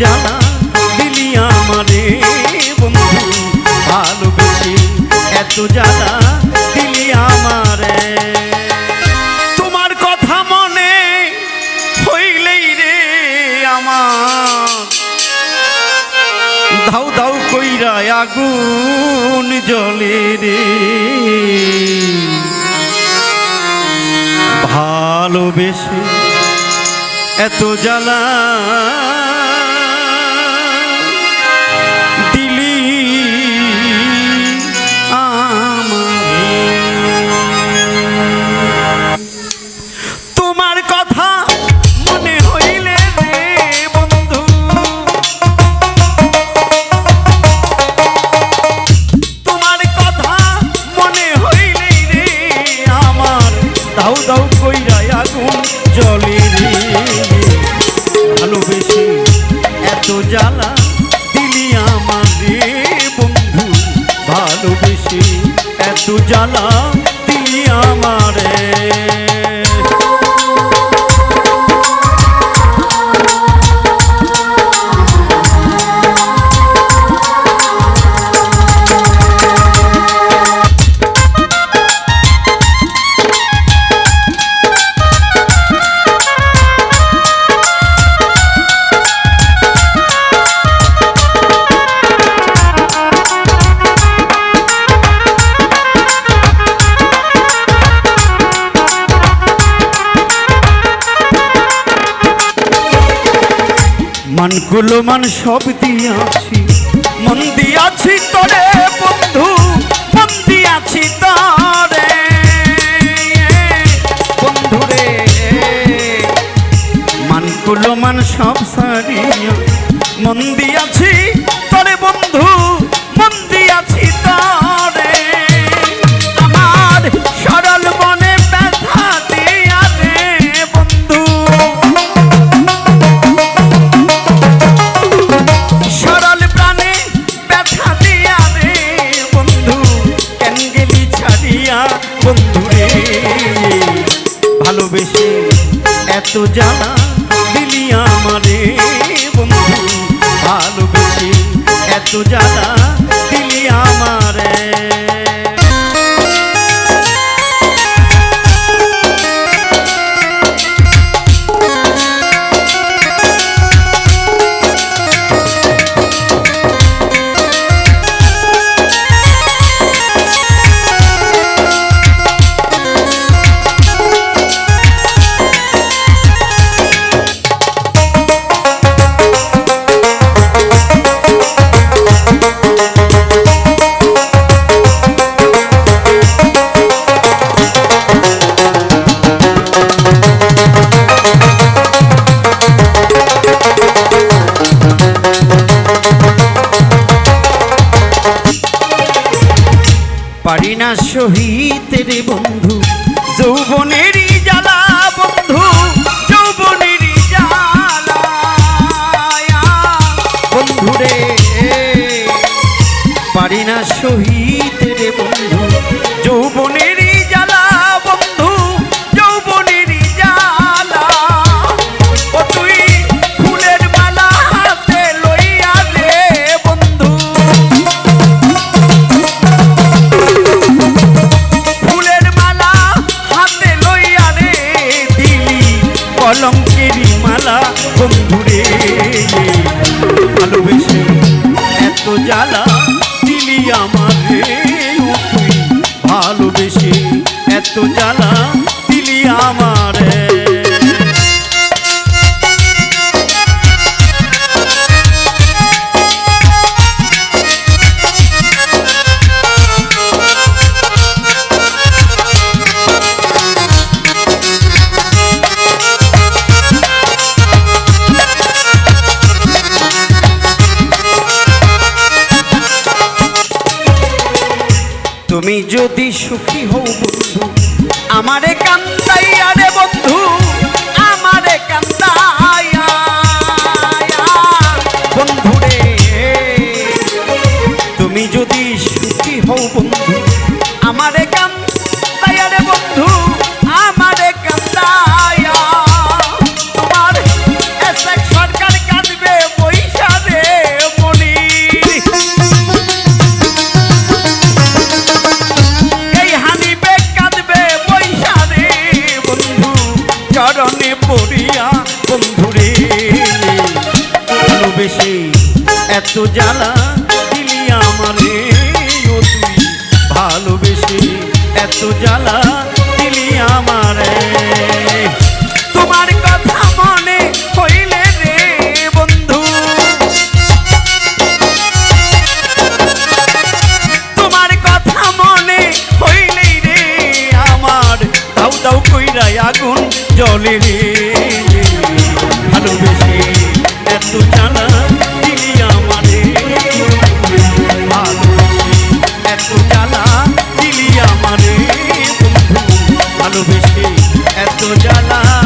জানা দিলি আমারে বন্ধু, ভালোবেসে এত জানা দিলি আমারে। তোমার কথা মনে হইলেই রে আমার। ধাউ ধাউ কইরা আগুন জলে রে। ভালোবেসে এত জ্বালা এত জ্বালা দিলি আমার বন্ধু। ভালোবেসে এত জ্বালা দিলি আমারে। মানগুলো মান সব দিয়াছি। মন দিয়াছি তোরে বন্ধু, মন দিয়াছি তারে। বন্ধু রে মান গুলোমান সব সারিয়া। মন দিয়াছি তোরে বন্ধু বন্ধু রে ভালোবেসে এত জানা দিলি আমারে বন্ধু। ভালোবেসে এত জানা দিলি আমারে। না সহিতের বন্ধু যৌবনের জ্বালা বন্ধু বন্ধু রে পারি না সহিতের বন্ধু। কলঙ্কেরি মালা বন্ধুরে। ভালোবেসে এত জ্বালা দিলি আমার। তুই ভালোবেসে এত জ্বালা তুমি যদি সুখী হও বন্ধু আমারে কান্দাই আরে বন্ধু। এত জ্বালা, দিলি আমারে, ও তুই ভালোবেসে। এত জ্বালা, দিলি আমারে। তোমার কথা মনে রে আমার। দাউ দাউ আগুন জলে রে। ভালোবেসে এত জানা না